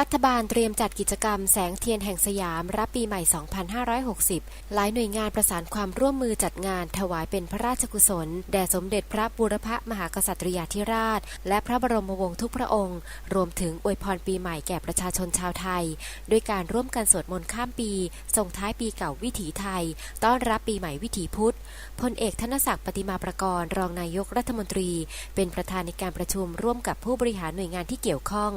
รัฐบาลเตรียมจัดกิจกรรมแสงเทียนแห่งสยามรับปีใหม่ 2560 หลายหน่วยงานประสานความร่วมมือจัดงานถวายเป็นพระราชกุศล แด่สมเด็จพระบูรพมหากษัตริยาธิราช และพระบรมวงศ์ทุกพระองค์ รวมถึงอวยพรปีใหม่แก่ประชาชนชาวไทย ด้วยการร่วมกันสวดมนต์ข้ามปี ส่งท้ายปีเก่าวิถีไทย ต้อนรับปีใหม่วิถีพุทธพลเอกธนศักดิ์ปฏิมาประกรณ์รองนายกรัฐมนตรี เป็นประธานในการประชุมร่วมกับผู้บริหารหน่วยงานที่เกี่ยวข้อง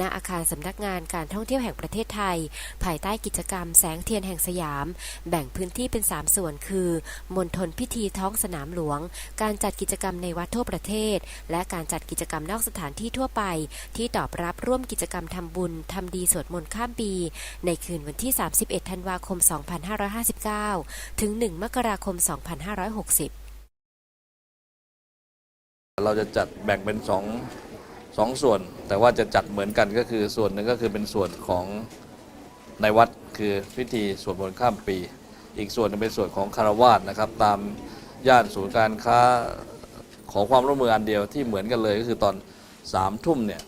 ณอาคารสำนักงานการท่องเที่ยวแห่งประเทศไทย ภายใต้กิจกรรมแสงเทียนแห่งสยาม แบ่งพื้นที่เป็น 3 ส่วนคือ มณฑลพิธีท้องสนามหลวง การจัดกิจกรรมในวัดทั่วประเทศ และการจัดกิจกรรมนอกสถานที่ทั่วไป ที่ตอบรับร่วมกิจกรรมทำบุญทำดีสวดมนต์ข้ามปี ในคืนวันที่ 31 ธันวาคม 2559 ถึง 1 มกราคม 2560 เราจะจัดแบ่งเป็นสอง สองส่วน แต่ว่าจะจัดเหมือนกันก็คือส่วนหนึ่งก็คือเป็นส่วนของในวัดคือพิธีสวดมนต์ข้ามปี อีกส่วนนึงเป็นส่วนของคารวาสนะครับ ตามย่านศูนย์การค้าขอความร่วมมืออันเดียวที่เหมือนกันเลยก็คือตอนสามทุ่มเนี่ย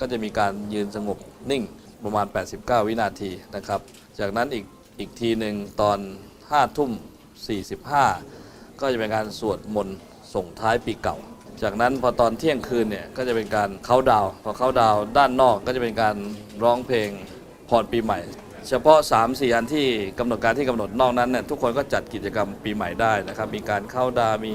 ก็จะมีการยืนสงบนิ่งประมาณ 89 วินาทีนะครับ จากนั้นอีกอีกทีหนึ่งตอน5ทุ่ม45 ก็จะเป็นการสวดมนต์ส่งท้ายปีเก่า จากนั้นพอตอนเที่ยงคืนเนี่ยก็จะเป็นการเข้าดาวพอเข้าดาวด้านนอกก็จะเป็นการร้องเพลงพรปีใหม่ เฉพาะ 3 4 อันที่กำหนดการที่กำหนดนอกนั้นเนี่ยทุกคนก็จัดกิจกรรมปีใหม่ได้นะครับ มีการเข้าดาวมี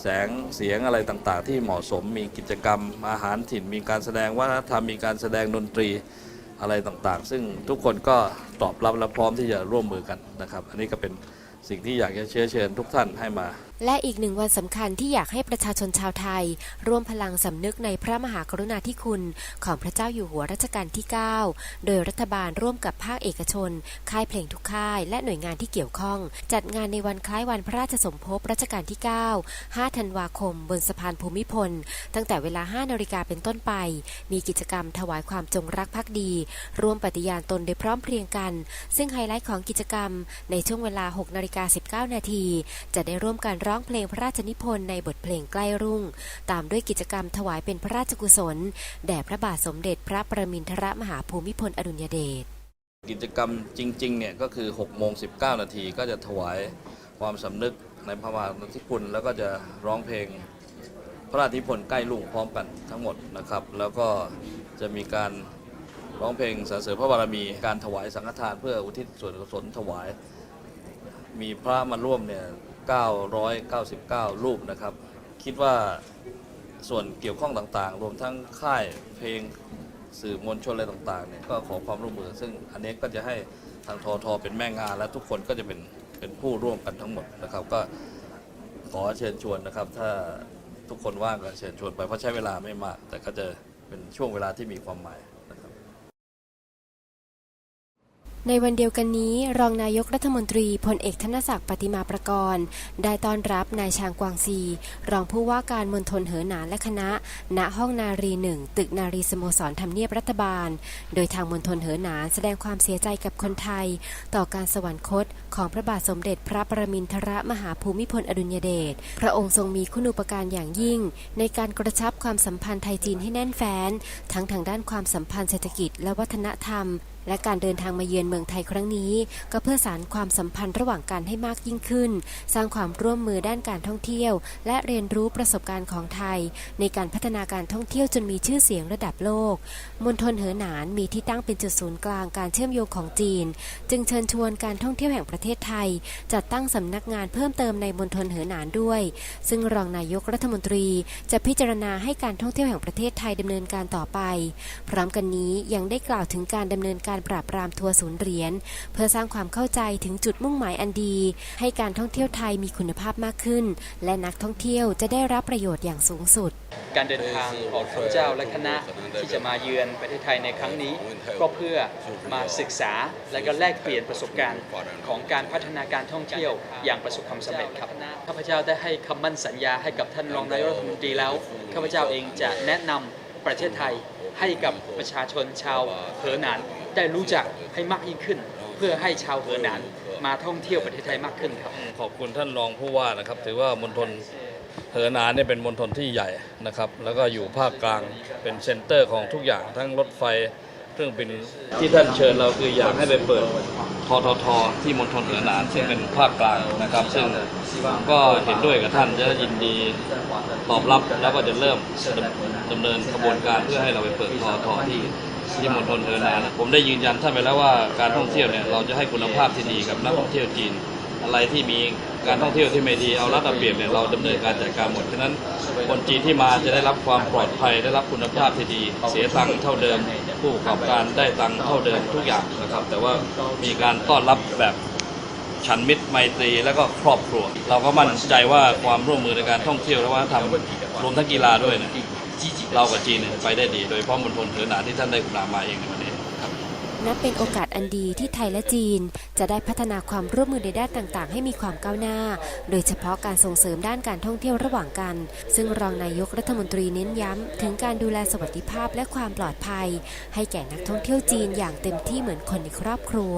แสงเสียงอะไรต่างๆ ที่เหมาะสมมีกิจกรรมอาหารถิ่น มีการแสดงวัฒนธรรมมีการแสดงดนตรีอะไรต่างๆ ซึ่งทุกคนก็ตอบรับและพร้อมที่จะร่วมมือกันนะครับ อันนี้ก็เป็นสิ่งที่อยากจะเชื้อเชิญทุกท่านให้มา และอีกหนึ่งวันสำคัญที่อยากให้ประชาชนชาวไทย ร่วมพลังสำนึกในพระมหากรุณาธิคุณของพระเจ้าอยู่หัวรัชกาลที่ 9 โดยรัฐบาลร่วมกับภาคเอกชน ค่ายเพลงทุกค่าย และหน่วยงานที่เกี่ยวข้อง จัดงานในวันคล้ายวันพระราชสมภพรัชกาลที่ 9 5 ธันวาคม บนสะพานภูมิพล ตั้งแต่เวลา 5 นาฬิกาเป็นต้นไป มีกิจกรรมถวายความจงรักภักดี ร่วมปฏิญาณตนโดยพร้อมเพรียงกัน ซึ่งไฮไลท์ของกิจกรรมในช่วงเวลา 6 นาฬิกา 19 นาทีจะได้ร่วมการร้องเพลงพระราชนิพนธ์ในบทเพลงใกล้รุ่ง ตามด้วยกิจกรรมถวายเป็นพระราชกุศล แด่พระบาทสมเด็จพระประมินทรมหาภูมิพลอดุลยเดชกิจกรรมจริงๆเนี่ยก็คือ6โมง19 นาทีก็จะถวายความสำนึกในพระมหากรุณาธิคุณแล้วก็จะร้องเพลงพระราชนิพนธ์ใกล้ลุ่งพร้อมกันทั้งหมดนะครับ แล้วก็จะมีการร้องเพลงสรรเสริญพระบารมีการถวายสังฆทานเพื่ออุทิศส่วนกุศลถวาย มีพระมาร่วมเนี่ย 999 รูปนะครับ คิดว่าส่วนเกี่ยวข้องต่างๆ รวมทั้งค่ายเพลงสื่อมวลชนอะไรต่างๆเนี่ยก็ขอความร่วมมือ ซึ่งอันนี้ก็จะให้ทางทอทอเป็นแม่งานและทุกคนก็จะเป็นเป็นผู้ร่วมกันทั้งหมดนะครับ ก็ขอเชิญชวนนะครับ ถ้าทุกคนว่างก็เชิญชวนไปเพราะใช้เวลาไม่มาก แต่ก็จะเป็นช่วงเวลาที่มีความหมาย ในวันเดียวกันนี้ รองนายกรัฐมนตรีพลเอกธนศักดิ์ปฏิมาประกรณ์ได้ต้อนรับนายชางกวางซี รองผู้ว่าการมณฑลเหอหนานและคณะ ณห้องนารีหนึ่งตึกนารีสโมสรทำเนียบรัฐบาล โดยทางมณฑลเหอหนานแสดงความเสียใจกับคนไทย ต่อการสวรรคตของพระบาทสมเด็จพระประมินทรมหาภูมิพลอดุลยเดชพระองค์ทรงมีคุณูปการอย่างยิ่ง ในการกระชับความสัมพันธ์ไทยจีนให้แน่นแฟ้นทั้งทางด้านความสัมพันธ์เศรษฐกิจและวัฒนธรรม และการเดินทางมาเยือนเมืองไทยครั้งนี้ ก็เพื่อสานความสัมพันธ์ระหว่างกันให้มากยิ่งขึ้น สร้างความร่วมมือด้านการท่องเที่ยว และเรียนรู้ประสบการณ์ของไทย ในการพัฒนาการท่องเที่ยวจนมีชื่อเสียงระดับโลกมณฑลเหอหนานมีที่ตั้งเป็นจุดศูนย์กลางการเชื่อมโยงของจีน จึงเชิญชวนการท่องเที่ยวแห่งประเทศไทย จัดตั้งสำนักงานเพิ่มเติมในมณฑลเหอหนานด้วย ซึ่งรองนายกรัฐมนตรีจะพิจารณาให้การท่องเที่ยวแห่งประเทศไทยดำเนินการต่อไป พร้อมกันนี้ยังได้กล่าวถึงการดำเนินการปราบปรามทัวร์ศูนย์เหรียญเพื่อสร้างความเข้าใจถึงจุดมุ่งหมายอันดี ให้การท่องเที่ยวไทยมีคุณภาพมากขึ้น และนักท่องเที่ยวจะได้รับประโยชน์อย่างสูงสุด การเดินทางของข้าพเจ้าและคณะที่จะมาเยือนประเทศไทยในครั้งนี้ ก็เพื่อมาศึกษาและก็แลกเปลี่ยนประสบการณ์ของการพัฒนาการท่องเที่ยวอย่างประสบความสำเร็จครับข้าพเจ้าได้ให้คำมั่นสัญญาให้กับท่านรองนายกรัฐมนตรีแล้วข้าพเจ้าเองจะแนะนำประเทศไทยให้กับประชาชนชาวเหอหนาน ได้รู้จักให้มากยิ่งขึ้น เพื่อให้ชาวเหอหนานมาท่องเที่ยวประเทศไทยมากขึ้นครับ ขอบคุณท่านรองผู้ว่านะครับ ถือว่ามณฑลเหอหนานเนี่ยเป็นมณฑลที่ใหญ่นะครับ แล้วก็อยู่ภาคกลางเป็นเซ็นเตอร์ของทุกอย่างทั้งรถไฟเครื่องบินที่ท่านเชิญเราคืออยากให้ไปเปิดทททที่มณฑลเหอหนานซึ่งเป็นภาคกลางนะครับ ซึ่งก็เห็นด้วยกับท่านจะยินดีตอบรับแล้วก็จะเริ่มดำเนินกระบวนการเพื่อให้เราไปเปิดทททที่ ที่มณฑลเหอหนานผมได้ยืนยันท่านไปแล้วว่าการท่องเที่ยวเนี่ยเราจะให้คุณภาพที่ดีกับนักท่องเที่ยวจีน อะไรที่มีการท่องเที่ยวที่ไม่ดีเอารัดเอาเปรียบเนี่ยเราดำเนินการจัดการหมดฉะนั้นคนจีนที่มาจะได้รับความปลอดภัยได้รับคุณภาพที่ดี เสียตังค์เท่าเดิม ผู้ประกอบการได้ตังค์เท่าเดิมทุกอย่างนะครับ แต่ว่ามีการต้อนรับแบบฉันมิตรไมตรีแล้วก็ครอบครัว เราก็มั่นใจว่าความร่วมมือในการท่องเที่ยวและวัฒนธรรมรวมทั้งกีฬาด้วยนี่ย เรากับจีนไปได้ดี โดยเฉพาะมณฑลเหอหนาที่ท่านได้กลามาเองในวันนี้นับเป็นโอกาสอันดีที่ไทยและจีน จะได้พัฒนาความร่วมมือในด้านต่างๆ ให้มีความก้าวหน้า โดยเฉพาะการส่งเสริมด้านการท่องเที่ยวระหว่างกัน ซึ่งรองนายกรัฐมนตรีเน้นย้ำ ถึงการดูแลสวัสดิภาพและความปลอดภัย ให้แก่นักท่องเที่ยวจีนอย่างเต็มที่เหมือนคนในครอบครัว